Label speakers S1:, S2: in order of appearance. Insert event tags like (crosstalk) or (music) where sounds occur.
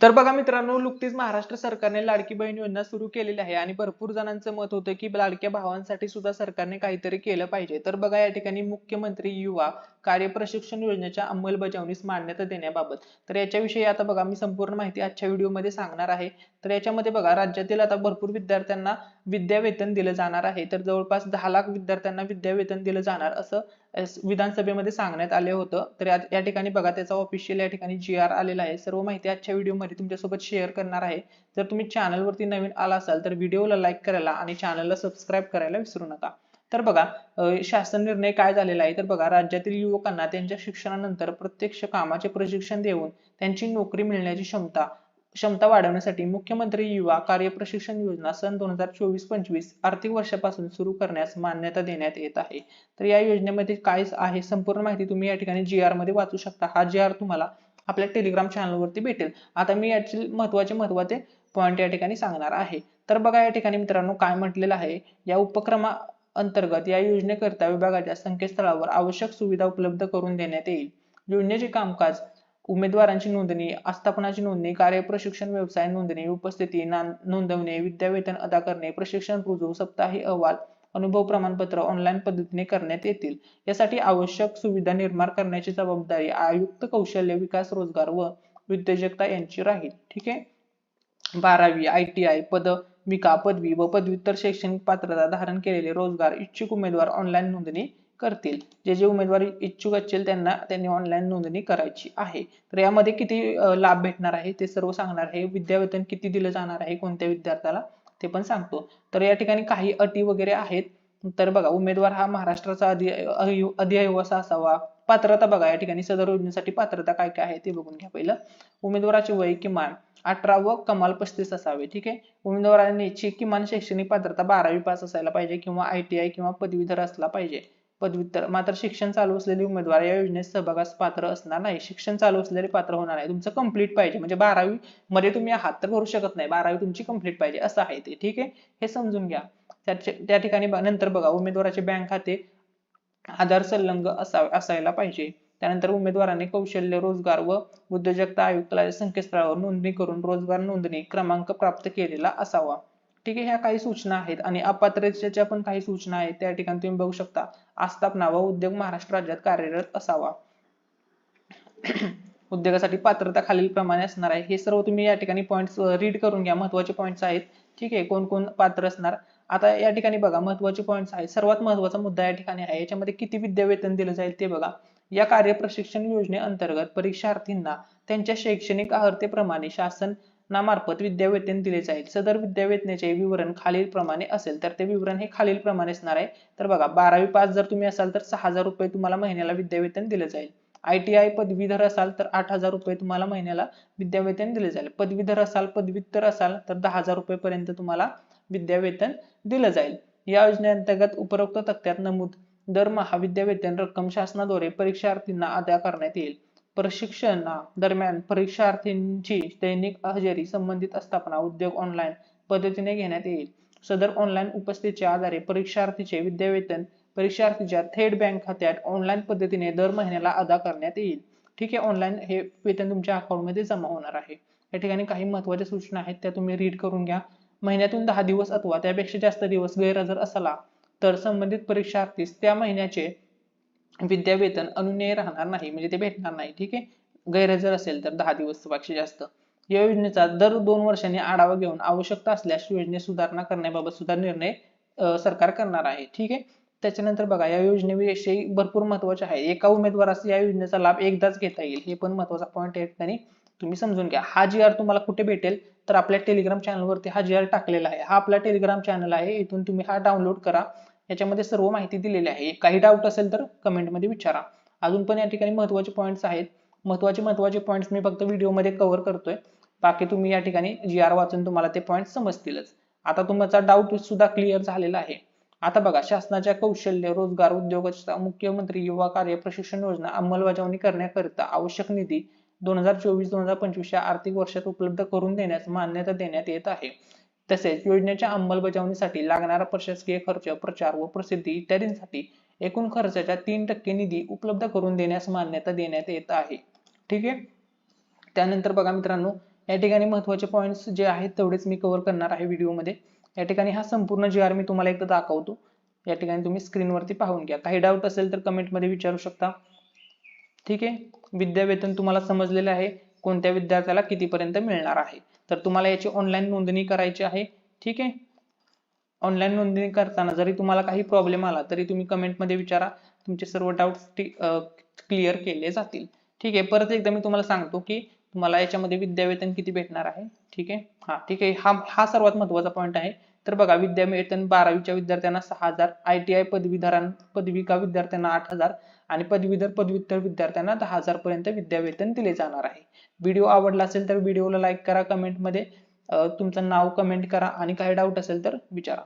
S1: तर बघा मित्रांनो नुकतीच महाराष्ट्र सरकारने लाडकी बहीण योजना सुरू केलेली आहे आणि भरपूर जणांचं मत होतं की लाडक्या भावांसाठी सुद्धा सरकारने काहीतरी केलं पाहिजे. तर बघा या ठिकाणी मुख्यमंत्री युवा कार्य प्रशिक्षण योजनेच्या अंमलबजावणीस मान्यता देण्याबाबत. तर याच्याविषयी आता बघा मी संपूर्ण माहिती आजच्या व्हिडिओमध्ये सांगणार आहे. तर याच्यामध्ये बघा राज्यातील आता भरपूर विद्यार्थ्यांना विद्यावेतन दिलं जाणार आहे. तर जवळपास दहा लाख विद्यार्थ्यांना विद्यावेतन दिलं जाणार असं विधानसभेमध्ये सांगण्यात आले होतं. तर या ठिकाणी बघा त्याचा ऑफिशियल या ठिकाणी जी आर आलेला आहे. सर्व माहिती आजच्या व्हिडिओमध्ये तुमच्यासोबत शेअर करणार आहे. जर तुम्ही चॅनलवरती वरती नवीन आला असाल तर व्हिडिओला लाईक करायला आणि चॅनलला सबस्क्राईब करायला विसरू नका. तर बघा शासन निर्णय काय झालेला आहे? तर बघा राज्यातील युवकांना त्यांच्या शिक्षणानंतर प्रत्यक्ष कामाचे प्रशिक्षण देऊन त्यांची नोकरी मिळण्याची क्षमता क्षमता वाढवण्यासाठी मुख्यमंत्री युवा कार्य प्रशिक्षण योजना सन दोन हजार चोवीस पंचवीस आर्थिक वर्षापासून सुरू करण्यास मान्यता देण्यात येत आहे. तर या योजनेमध्ये काय आहे? संपूर्ण माहिती तुम्ही या ठिकाणी जी आरमध्ये वाचू शकता. हा जी आर तुम्हाला आपल्या टेलिग्राम चॅनल वरती भेटेल. आता मी याचे महत्त्वाचे महत्त्वाचे पॉईंट या ठिकाणी सांगणार आहे. तर बघा या ठिकाणी मित्रांनो काय म्हटलेलं आहे? या उपक्रमा अंतर्गत या योजनेकरता विभागाच्या संकेतस्थळावर आवश्यक सुविधा उपलब्ध करून देण्यात येईल. योजनेचे कामकाज उमेदवारांची नोंदणी आस्थापनाची नोंदणी कार्य प्रशिक्षण व्यवसाय नोंदणी उपस्थिती नोंदवणे विद्यावेतन अदा करणे प्रशिक्षण रुजू सप्ताही अहवाल अनुभव प्रमाणपत्र ऑनलाईन पद्धतीने करण्यात येतील. यासाठी आवश्यक सुविधा निर्माण करण्याची जबाबदारी आयुक्त कौशल्य विकास रोजगार व उद्योजकता यांची राहील. ठीक आहे? बारावी आय टी आय पद विका पदवी व पदव्युत्तर शैक्षणिक पात्रता धारण केलेले रोजगार इच्छुक उमेदवार ऑनलाईन नोंदणी करतील. जे जे उमेदवार इच्छुक असतील त्यांना त्यांनी ऑनलाईन नोंदणी करायची आहे. तर यामध्ये किती लाभ भेटणार आहे ते सर्व सांगणार आहे. विद्यावेतन किती दिलं जाणार आहे कोणत्या विद्यार्थ्याला ते पण सांगतो. तर या ठिकाणी काही अटी वगैरे आहेत. तर बघा उमेदवार हा महाराष्ट्राचा अधि असावा. पात्रता बघा या ठिकाणी सदर योजनेसाठी पात्रता काय काय आहे ते बघून घ्या पहिलं. उमेदवाराचे वय किमान अठरा व कमाल पस्तीस असावे ठीक आहे? उमेदवारांची किमान शैक्षणिक पात्रता बारावी पास असायला पाहिजे किंवा आय टी आय किंवा पदवीधर असला पाहिजे. पदव्युत्तर मात्र शिक्षण चालू असलेले उमेदवार या योजनेत सहभागास पात्र असणार नाही. शिक्षण चालू असलेले पात्र होणार नाही. तुमचं कंप्लीट पाहिजे. म्हणजे बारावी मध्ये तुम्ही आहात तर भरू शकत नाही. बारावी तुमची कंप्लीट पाहिजे. असं आहे ते ठीक आहे? हे समजून घ्या. त्या ठिकाणी नंतर बघा. उमेदवाराचे बँक खाते आधार संलग्न असावे असायला पाहिजे. त्यानंतर उमेदवाराने कौशल्य रोजगार व उद्योजकता आयुक्तालयाच्या संकेतस्थळावर नोंदणी करून रोजगार नोंदणी क्रमांक प्राप्त केलेला असावा. ठीक आहे ह्या काही सूचना आहेत आणि अपात्रतेच्या पण काही सूचना आहेत. त्या ठिकाणी तुम्ही बघू शकता आस्थापना व उद्योग महाराष्ट्र राज्यात कार्यरत असावा. (clears throat) उद्योगासाठी पात्रता खालील प्रमाणे असणार आहे. हे सर्व तुम्ही या ठिकाणी पॉईंट्स रीड करून घ्या. महत्त्वाचे पॉईंट्स आहेत. ठीक आहे कोण कोण पात्र असणार? आता या ठिकाणी बघा महत्त्वाचे पॉईंट्स आहेत. सर्वात महत्त्वाचा मुद्दा या ठिकाणी आहे. याच्यामध्ये किती विद्यावेतन दिलं जाईल ते बघा. या कार्य प्रशिक्षण योजनेअंतर्गत परीक्षार्थींना त्यांच्या शैक्षणिक अर्हतेप्रमाणे शासनामार्फत विद्यावेतन दिले जाईल. सदर विद्यावेतनाचे विवरण खालील प्रमाणे असेल तर ते विवरण हे खालील प्रमाणे असणार आहे. तर बघा बारावी पास जर तुम्ही असाल तर सहा हजार रुपये तुम्हाला महिन्याला विद्यावेतन दिले जाईल. आय टी आय पदवीधर असाल तर आठ हजार रुपये तुम्हाला महिन्याला विद्यावेतन दिले जाईल. पदवीधर असाल पदव्युत्तर असाल तर दहा हजार रुपये पर्यंत तुम्हाला विद्यावेतन दिलं जाईल. या योजनेअंतर्गत उपरोक्त तक्त्यात नमूद दरमहा विद्यावेतन रक्कम शासनाद्वारे परीक्षार्थींना अदा करण्यात येईल. प्रशिक्षणा दरम्यान परीक्षार्थींची दैनिक हजेरी संबंधित आस्थापना उद्योग ऑनलाईन पद्धतीने घेण्यात येईल. सदर ऑनलाईन उपस्थितीच्या आधारे परीक्षार्थीचे विद्यावेतन परीक्षार्थीच्या थेट बँक खात्यात ऑनलाईन पद्धतीने दर महिन्याला अदा करण्यात येईल. ठीक आहे ऑनलाईन हे वेतन तुमच्या अकाउंटमध्ये जमा होणार आहे. या ठिकाणी काही महत्त्वाच्या सूचना आहेत त्या तुम्ही रीड करून घ्या. महिन्यातून दहा दिवस अथवा त्यापेक्षा जास्त दिवस गैरहजर असला तर संबंधित परीक्षार्थीस त्या महिन्याचे विद्यावेतन अनुज्ञेय राहणार नाही म्हणजे ते भेटणार नाही ठीक आहे? गैरहजर असेल तर दहा दिवसपेक्षा जास्त. या योजनेचा दर दोन वर्षांनी आढावा घेऊन आवश्यकता असल्यास योजनेत सुधारणा करण्याबाबत सुद्धा निर्णय सरकार करणार आहे ठीक आहे? त्याच्यानंतर बघा या योजनेविषयी भरपूर महत्त्वाचे आहे. एका उमेदवारास या योजनेचा लाभ एकदाच घेता येईल हे पण महत्त्वाचा पॉईंट आहे ठिकाणी तुम्ही समजून घ्या. हा जी आर तुम्हाला कुठे भेटेल? तर आपल्या टेलिग्राम चॅनलवरती हा जी आर टाकलेला आहे. हा आपला टेलिग्राम चॅनल आहे इथून तुम्ही हा डाउनलोड करा. याच्यामध्ये सर्व माहिती दिलेली आहे. काही डाऊट असेल तर कमेंटमध्ये विचारा. अजून पण या ठिकाणी महत्त्वाचे पॉईंट्स आहेत. महत्त्वाचे महत्त्वाचे पॉईंट्स मी फक्त व्हिडिओमध्ये कव्हर करतोय. बाकी तुम्ही या ठिकाणी जी आर वाचून तुम्हाला ते पॉईंट समजतीलच. आता तुमचा डाऊट सुद्धा क्लिअर झालेला आहे. आता बघा शासनाच्या कौशल्य रोजगार उद्योगाचा मुख्यमंत्री युवा कार्य प्रशिक्षण योजना अंमलबजावणी करण्याकरिता आवश्यक निधी दोन हजार चोवीस दोन हजार पंचवीस या आर्थिक वर्षात उपलब्ध करून देण्यास मान्यता देण्यात येत आहे. तसेच योजनेच्या अंमलबजावणीसाठी लागणारा प्रशासकीय खर्च प्रचार व प्रसिद्धी इत्यादींसाठी एकूण खर्चाच्या तीन टक्के निधी उपलब्ध करून देण्यास मान्यता देण्यात येत आहे. ठीक आहे? त्यानंतर बघा मित्रांनो या ठिकाणी महत्त्वाचे पॉईंट्स जे आहेत तेवढेच मी कव्हर करणार आहे व्हिडिओमध्ये या ठिकाणी हा संपूर्ण जी आर मी तुम्हाला एकदा दाखवतो. या ठिकाणी तुम्ही स्क्रीनवरती पाहून घ्या. काही डाऊट असेल तर कमेंटमध्ये विचारू शकता. ठीक आहे? विद्यावेतन तुम्हाला समजलेलं आहे. कोणत्या विद्यार्थ्याला कितीपर्यंत मिळणार आहे? तर तुम्हाला याची ऑनलाईन नोंदणी करायची आहे. ठीक आहे? ऑनलाईन नोंदणी करताना जरी तुम्हाला काही प्रॉब्लेम आला तरी तुम्ही कमेंटमध्ये विचारा. तुमचे सर्व डाऊट क्लिअर केले जातील. ठीक आहे? परत एकदा मी तुम्हाला सांगतो की तुम्हाला याच्यामध्ये विद्यावेतन किती भेटणार आहे. ठीक आहे? हा ठीक आहे. हा हा सर्वात महत्त्वाचा पॉईंट आहे. तर बघा विद्यावेतन बारावीच्या विद्यार्थ्यांना सहा हजार आय टी आय पदवीधरां पदविका विद्यार्थ्यांना आठ हजार आणि पदवीधर पदव्युत्तर विद्यार्थ्यांना दहा हजार पर्यंत विद्यावेतन दिले जाणार आहे. व्हिडिओ आवडला असेल तर व्हिडिओला लाईक करा कमेंटमध्ये तुमचं नाव कमेंट करा आणि काही डाऊट असेल तर विचारा.